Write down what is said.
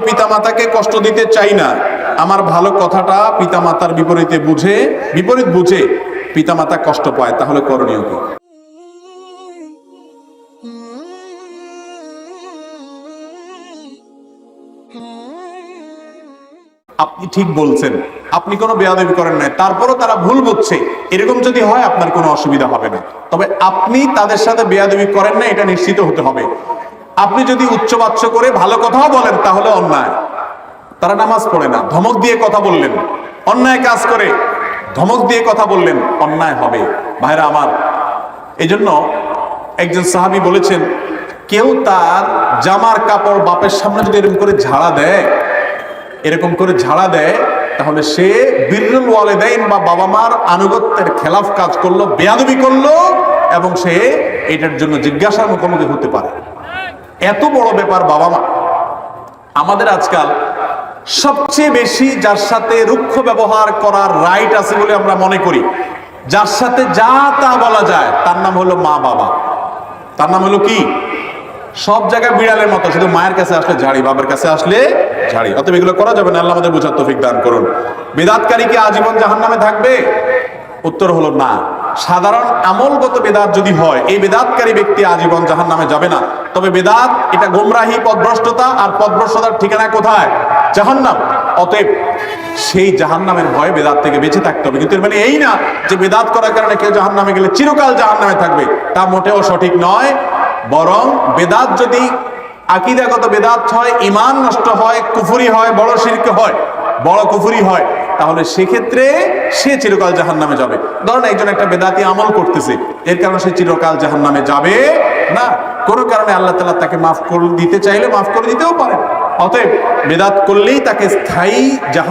পিতামাতাকে কষ্ট দিতে চাই না। আমার ভালো কথাটা পিতামাতার বিপরীতে বুঝে, বিপরীত বুঝে পিতামাতা কষ্ট পায়, তাহলে করণীয় কি? আপনি ঠিক বলছেন। আপনি কোনো বেয়াদবি করেন নাই। তারপরও তারা ভুল বুঝছে। এরকম যদি হয়, আপনার কোনো অসুবিধা হবে না। তবে আপনি তাদের সাথে বেয়াদবি করেন না এটা নিশ্চিত হতে হবে। আপনি যদি উচ্চবাচ্য করে ভালো কথাও বলেন, তাহলে অন্যায়। তারা নামাজ পড়ে না। ধমক দিয়ে কথা বললেন। অন্যায় কাজ করে। ধমক দিয়ে কথা বললেন। অন্যায় হবে। ভাইরা আমার এই জন্য একজন সাহাবি বলেছেন, কেউ তার জামার কাপড় বাপের সামনে যদি এরকম করে ঝাড়া দেয়, এরকম করে ঝাড়া দেয়, তাহলে সে বীরুল ওয়ালেদাইন বা বাবা মার আনুগত্যের খেলাফ কাজ করল, বেয়াদবি করল, এবং সে এটার জন্য জিজ্ঞাসার মুখোমুখি হতে পারে। এত বড় ব্যাপার বাবা মা। আমাদের আজকাল সবচেয়ে বেশি যার সাথে রুক্ষ ব্যবহার করার রাইট আছে বলে আমরা মনে করি। যার সাথে যা তা বলা যায়, তার নাম হলো মা বাবা। তার নাম হলো কি? সব জায়গায় বিড়ালের মতো, শুধু মায়ের কাছে আসলে ঝাড়ি, বাবার কাছে আসলে ঝাড়ি। অতএব এগুলো করা যাবে না, আল্লাহ আমাদের বোঝার তৌফিক দান করুন। বেদাতকারী কি আজীবন জাহান নামে থাকবে? উত্তর হলো না। সাধারণ আমলগত বেদাত যদি হয়, এই বেদাতকারী ব্যক্তি আজীবন জাহান নামে যাবে না। তবে বেদাত, এটা গোমরাহি, পদভ্রষ্টতা আর পদভ্রষ্টতার ঠিকানা কোথায়? জাহান্নাম। অতএব সেই জাহান্নামের ভয়ে বেদাত থেকে বেঁচে থাকতে হবে। কিন্তু মানে এই না যে বেদাত করার কারণে কেউ জাহান্নামে গেলে চিরকাল জাহান্নামে থাকবে। তা মোটেও সঠিক নয়। বরং বেদাত যদি আকিদাগত বেদাত হয় ইমান নষ্ট হয়, কুফুরি হয়, বড় শিরক হয়, বড় কুফুরি হয় তাহলে সেক্ষেত্রে সে চিরকাল জাহান নামে যাবে। ধরেন একজন একটা বেদাতি আমল করতেছে, এর কারণে সে চিরকাল জাহান নামে যাবে না। কোনো কারণে আল্লাহ তালা তাকে মাফ করে দিতে চাইলে মাফ করে দিতেও পারে। অতএব বেদাত করলেই তাকে স্থায়ী জাহান